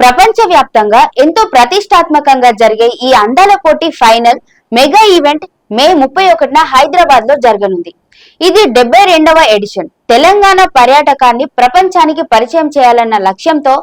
ప్రపంచ వ్యాప్తంగా ఎంతో ప్రతిష్టాత్మకంగా జరిగే ఈ అందాల పోటీ ఫైనల్ మెగా ఈవెంట్ మే ముప్పై ఒకటిన హైదరాబాద్లో జరగనుంది. ఇది డెబ్బై రెండవ ఎడిషన్. తెలంగాణ పర్యాటకాన్ని ప్రపంచానికి పరిచయం చేయాలన్న లక్ష్యంతో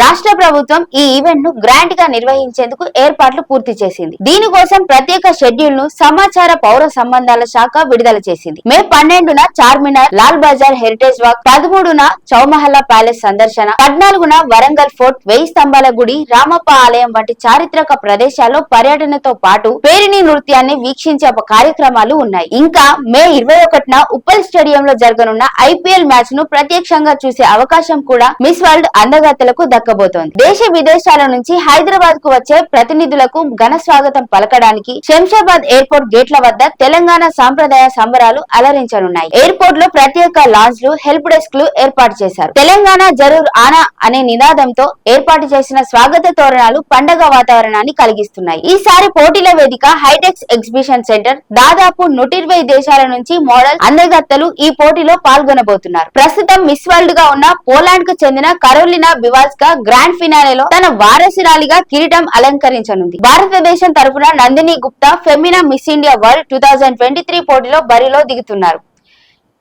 రాష్ట్ర ప్రభుత్వం ఈ ఈవెంట్ను గ్రాండ్గా నిర్వహించేందుకు ఏర్పాట్లు పూర్తి చేసింది. దీనికోసం ప్రత్యేక షెడ్యూల్ను సమాచార పౌర సంబంధాల శాఖ విడుదల చేసింది. మే పన్నెండున చార్మినార్ లాల్ బజార్ హెరిటేజ్ వాక్ పదమూడున చౌమహల్లా ప్యాలెస్ సందర్శన పద్నాలుగున వరంగల్ ఫోర్ట్ వెయ్యి స్తంభాల గుడి రామప్ప ఆలయం వంటి చారిత్రక ప్రదేశాల్లో పర్యటనతో పాటు పేరిణి నృత్యాన్ని వీక్షించే కార్యక్రమాలు ఉన్నాయి. ఇంకా మే ఇరవై ఒకటిన ఉప్పల్ స్టేడియంలో జరగనున్న ఐపీఎల్ మ్యాచ్ను ప్రత్యక్షంగా చూసే అవకాశం కూడా మిస్ వరల్డ్ అందగత్తలకు దక్కబోతోంది. దేశ విదేశాల నుంచి హైదరాబాద్కు వచ్చే ప్రతినిధులకు ఘన స్వాగతం పలకడానికి శంషాబాద్ ఎయిర్పోర్ట్ గేట్ల వద్ద తెలంగాణ సాంప్రదాయ సంబరాలు అలరించనున్నాయి. ఎయిర్పోర్ట్లో ప్రత్యేక లాంజ్లు హెల్ప్ డెస్క్లు ఏర్పాటు చేశారు. తెలంగాణ జరూర్ ఆనా అనే నినాదంతో ఏర్పాటు చేసిన స్వాగత తోరణాలు పండగ వాతావరణాన్ని కలిగిస్తున్నాయి. ఈసారి పోటీల వేదిక హైటెక్స్ ఎగ్జిబిషన్ సెంటర్ దాదాపు నూట ఇరవై దేశాల నుంచి మోడల్ అందగత్తలు ఈ పోటీలో పాల్గొన్నారు పాల్గొనబోతున్నారు ప్రస్తుతం మిస్ వరల్డ్గా ఉన్న పోలాండ్కు చెందిన కరోలినా బివాస్కా గ్రాండ్ ఫినాలేలో తన వారసురాలిగా కిరీటం అలంకరించనుంది. భారతదేశం తరపున Nandini Gupta Femina Miss India World two twenty three పోటీలో బరిలో దిగుతున్నారు.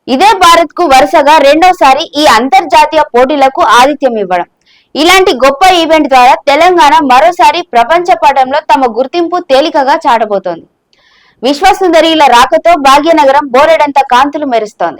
ఇదే భారత్కు వరుసగా రెండోసారి ఈ అంతర్జాతీయ పోటీలకు ఆతిథ్యం ఇవ్వడం. ఇలాంటి గొప్ప ఈవెంట్ ద్వారా తెలంగాణ మరోసారి ప్రపంచ పటంలో తమ గుర్తింపు తేలికగా చాటబోతోంది. విశ్వసుందరిల రాకతో భాగ్యనగరం బోరెడంత కాంతులు మెరుస్తోంది.